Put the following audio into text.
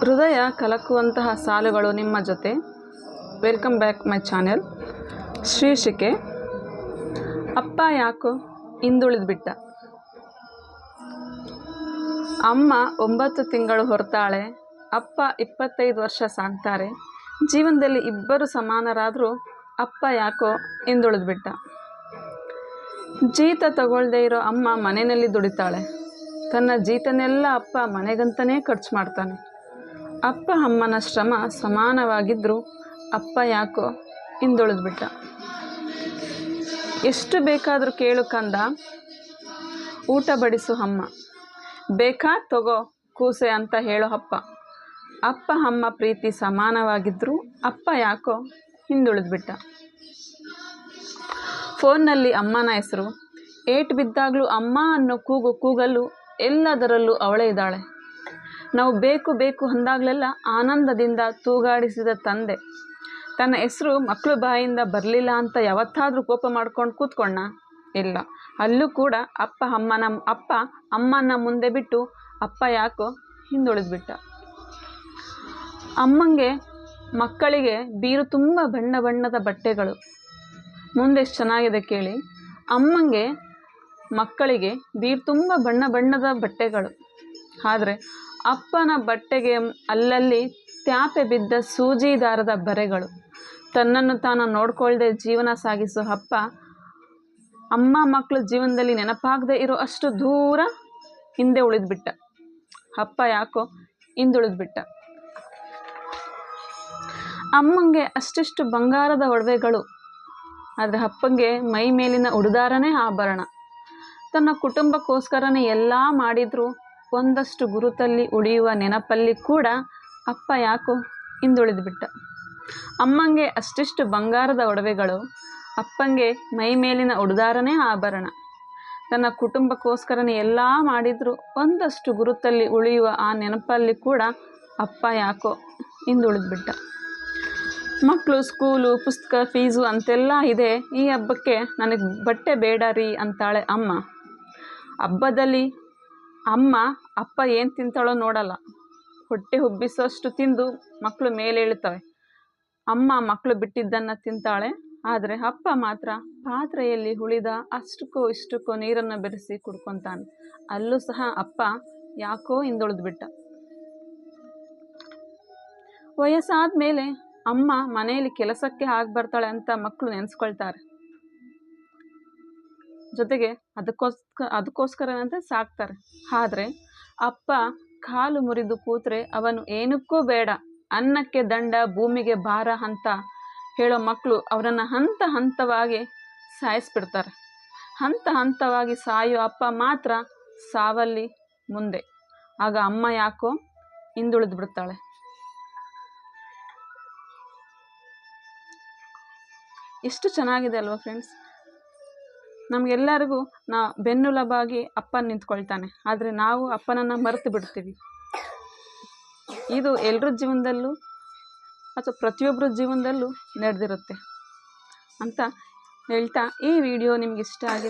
ಹೃದಯ ಕಲಕುವಂತಹ ಸಾಲುಗಳು ನಿಮ್ಮ ಜೊತೆ. ವೆಲ್ಕಮ್ ಬ್ಯಾಕ್ ಮೈ ಚಾನೆಲ್ ಶೀರ್ಷಿಕೆ ಅಪ್ಪ ಯಾಕೋ ಹಿಂದುಳಿದ್ಬಿಟ್ಟ ಅಮ್ಮ ಒಂಬತ್ತು ತಿಂಗಳು ಹೊರತಾಳೆ. ಅಪ್ಪ ಇಪ್ಪತ್ತೈದು ವರ್ಷ ಸಾಕ್ತಾರೆ. ಜೀವನದಲ್ಲಿ ಇಬ್ಬರು ಸಮಾನರಾದರೂ ಅಪ್ಪ ಯಾಕೋ ಹಿಂದುಳಿದ್ಬಿಟ್ಟ ಜೀತ ತಗೊಳ್ದೇ ಇರೋ ಅಮ್ಮ ಮನೆಯಲ್ಲಿ ದುಡಿತಾಳೆ. ತನ್ನ ಜೀತನೆಲ್ಲ ಅಪ್ಪ ಮನೆಗಂತನೇ ಖರ್ಚು ಮಾಡ್ತಾನೆ. ಅಪ್ಪ ಅಮ್ಮನ ಶ್ರಮ ಸಮಾನವಾಗಿದ್ದರೂ ಅಪ್ಪ ಯಾಕೋ ಹಿಂದುಳಿದ್ಬಿಟ್ಟ. ಎಷ್ಟು ಬೇಕಾದರೂ ಕೇಳು ಕಂದ. ಊಟ ಬಡಿಸು ಅಮ್ಮ. ಬೇಕಾ ತಗೋ ಕೂಸೆ ಅಂತ ಹೇಳು ಅಪ್ಪ. ಅಪ್ಪ ಅಮ್ಮ ಪ್ರೀತಿ ಸಮಾನವಾಗಿದ್ದರೂ ಅಪ್ಪ ಯಾಕೋ ಹಿಂದುಳಿದ್ಬಿಟ್ಟ. ಫೋನ್ನಲ್ಲಿ ಅಮ್ಮನ ಹೆಸರು. ಏಟು ಬಿದ್ದಾಗಲೂ ಅಮ್ಮ ಅನ್ನೋ ಕೂಗು ಕೂಗಲು ಎಲ್ಲದರಲ್ಲೂ ಅವಳೇ ಇದ್ದಾಳೆ. ನಾವು ಬೇಕು ಬೇಕು ಅಂದಾಗಲೆಲ್ಲ ಆನಂದದಿಂದ ತೂಗಾಡಿಸಿದ ತಂದೆ. ತನ್ನ ಹೆಸರು ಮಕ್ಕಳು ಬಾಯಿಂದ ಬರಲಿಲ್ಲ ಅಂತ ಯಾವತ್ತಾದರೂ ಕೋಪ ಮಾಡ್ಕೊಂಡು ಕೂತ್ಕೊಂಡ? ಇಲ್ಲ. ಅಲ್ಲೂ ಕೂಡ ಅಪ್ಪ, ಅಮ್ಮನ ಅಪ್ಪ ಅಮ್ಮನ ಮುಂದೆ ಬಿಟ್ಟು ಅಪ್ಪ ಯಾಕೋ ಹಿಂದುಳಿದ್ಬಿಟ್ಟ. ಅಮ್ಮಂಗೆ ಮಕ್ಕಳಿಗೆ ಬೀರು ತುಂಬ ಬಣ್ಣ ಬಣ್ಣದ ಬಟ್ಟೆಗಳು. ಮುಂದೆ ಎಷ್ಟು ಚೆನ್ನಾಗಿದೆ ಕೇಳಿ. ಅಮ್ಮಂಗೆ ಮಕ್ಕಳಿಗೆ ಬೀರು ತುಂಬ ಬಣ್ಣ ಬಣ್ಣದ ಬಟ್ಟೆಗಳು. ಆದರೆ ಅಪ್ಪನ ಬಟ್ಟೆಗೆ ಅಲ್ಲಲ್ಲಿ ತ್ಯಾಪೆ ಬಿದ್ದ ಸೂಜಿ ದಾರದ ಬರೆಗಳು. ತನ್ನನ್ನು ತಾನು ನೋಡ್ಕೊಳ್ದೆ ಜೀವನ ಸಾಗಿಸೋ ಅಪ್ಪ, ಅಮ್ಮ ಮಕ್ಕಳು ಜೀವನದಲ್ಲಿ ನೆನಪಾಗದೆ ಇರೋ ಅಷ್ಟು ದೂರ ಹಿಂದೆ ಉಳಿದ್ಬಿಟ್ಟ. ಅಪ್ಪ ಯಾಕೋ ಹಿಂದುಳಿದ್ಬಿಟ್ಟ. ಅಮ್ಮಂಗೆ ಅಷ್ಟಿಷ್ಟು ಬಂಗಾರದ ಒಡವೆಗಳು, ಆದರೆ ಅಪ್ಪಂಗೆ ಮೈ ಮೇಲಿನ ಉಡುದಾರನೇ ಆಭರಣ. ತನ್ನ ಕುಟುಂಬಕ್ಕೋಸ್ಕರನೇ ಎಲ್ಲ ಮಾಡಿದರೂ ಒಂದಷ್ಟು ಗುರುತಲ್ಲಿ ಉಳಿಯುವ ನೆನಪಲ್ಲಿ ಕೂಡ ಅಪ್ಪ ಯಾಕೋ ಹಿಂದುಳಿದುಬಿಟ್ಟ ಅಮ್ಮಂಗೆ ಅಷ್ಟಿಷ್ಟು ಬಂಗಾರದ ಒಡವೆಗಳು, ಅಪ್ಪಂಗೆ ಮೈ ಮೇಲಿನ ಉಡುದಾರನೇ ಆಭರಣ. ತನ್ನ ಕುಟುಂಬಕ್ಕೋಸ್ಕರನೇ ಎಲ್ಲ ಮಾಡಿದರೂ ಒಂದಷ್ಟು ಗುರುತಲ್ಲಿ ಉಳಿಯುವ ಆ ನೆನಪಲ್ಲಿ ಕೂಡ ಅಪ್ಪ ಯಾಕೋ ಹಿಂದುಳಿದ್ಬಿಟ್ಟ ಮಕ್ಕಳು ಸ್ಕೂಲು, ಪುಸ್ತಕ, ಫೀಸು ಅಂತೆಲ್ಲ ಇದೆ. ಈ ಹಬ್ಬಕ್ಕೆ ನನಗೆ ಬಟ್ಟೆ ಬೇಡ ರೀ ಅಂತಾಳೆ ಅಮ್ಮ. ಹಬ್ಬದಲ್ಲಿ ಅಮ್ಮ, ಅಪ್ಪ ಏನು ತಿಂತಾಳೋ ನೋಡಲ್ಲ. ಹೊಟ್ಟೆ ಹುಬ್ಬಿಸೋಷ್ಟು ತಿಂದು ಮಕ್ಕಳು ಮೇಲೇಳ್ತವೆ ಅಮ್ಮ ಮಕ್ಕಳು ಬಿಟ್ಟಿದ್ದನ್ನು ತಿಂತಾಳೆ. ಆದರೆ ಅಪ್ಪ ಮಾತ್ರ ಪಾತ್ರೆಯಲ್ಲಿ ಉಳಿದ ಅಷ್ಟಕ್ಕೋ ಇಷ್ಟಕ್ಕೋ ನೀರನ್ನು ಬೆರೆಸಿ ಕುಡ್ಕೊತಾನೆ. ಅಲ್ಲೂ ಸಹ ಅಪ್ಪ ಯಾಕೋ ಹಿಂದುಳಿದ್ಬಿಟ್ಟ ವಯಸ್ಸಾದ ಮೇಲೆ ಅಮ್ಮ ಮನೆಯಲ್ಲಿ ಕೆಲಸಕ್ಕೆ ಆಗಿ ಬರ್ತಾಳೆ ಅಂತ ಮಕ್ಕಳು ನೆನೆಸ್ಕೊಳ್ತಾರೆ. ಜೊತೆಗೆ ಅದಕ್ಕೋಸ್ಕರ ಅದಕ್ಕೋಸ್ಕರನಂತೆ ಸಾಕ್ತಾರೆ. ಆದರೆ ಅಪ್ಪ ಕಾಲು ಮುರಿದು ಕೂತ್ರೆ ಅವನು ಏನಕ್ಕೂ ಬೇಡ. ಅನ್ನಕ್ಕೆ ದಂಡ, ಭೂಮಿಗೆ ಭಾರ ಅಂತ ಹೇಳೋ ಮಕ್ಕಳು ಅವರನ್ನು ಹಂತ ಹಂತವಾಗಿ ಸಾಯಿಸ್ಬಿಡ್ತಾರೆ. ಹಂತ ಹಂತವಾಗಿ ಸಾಯೋ ಅಪ್ಪ ಮಾತ್ರ ಸಾವಲ್ಲಿ ಮುಂದೆ. ಆಗ ಅಮ್ಮ ಯಾಕೋ ಹಿಂದುಳಿದು ಬಿಡ್ತಾಳೆ. ಎಷ್ಟು ಚೆನ್ನಾಗಿದೆ ಅಲ್ವಾ ಫ್ರೆಂಡ್ಸ್? ನಮಗೆಲ್ಲರಿಗೂ ನಾ ಬೆನ್ನುಲಬಾಗಿ ಅಪ್ಪ ನಿಂತ್ಕೊಳ್ತಾನೆ. ಆದರೆ ನಾವು ಅಪ್ಪನನ್ನು ಮರೆತು ಬಿಡ್ತೀವಿ. ಇದು ಎಲ್ಲರ ಜೀವನದಲ್ಲೂ ಅಥವಾ ಪ್ರತಿಯೊಬ್ಬರ ಜೀವನದಲ್ಲೂ ನಡೆದಿರುತ್ತೆ ಅಂತ ಹೇಳ್ತಾ ಈ ವಿಡಿಯೋ ನಿಮ್ಗೆ ಇಷ್ಟ ಆಗಿದೆ.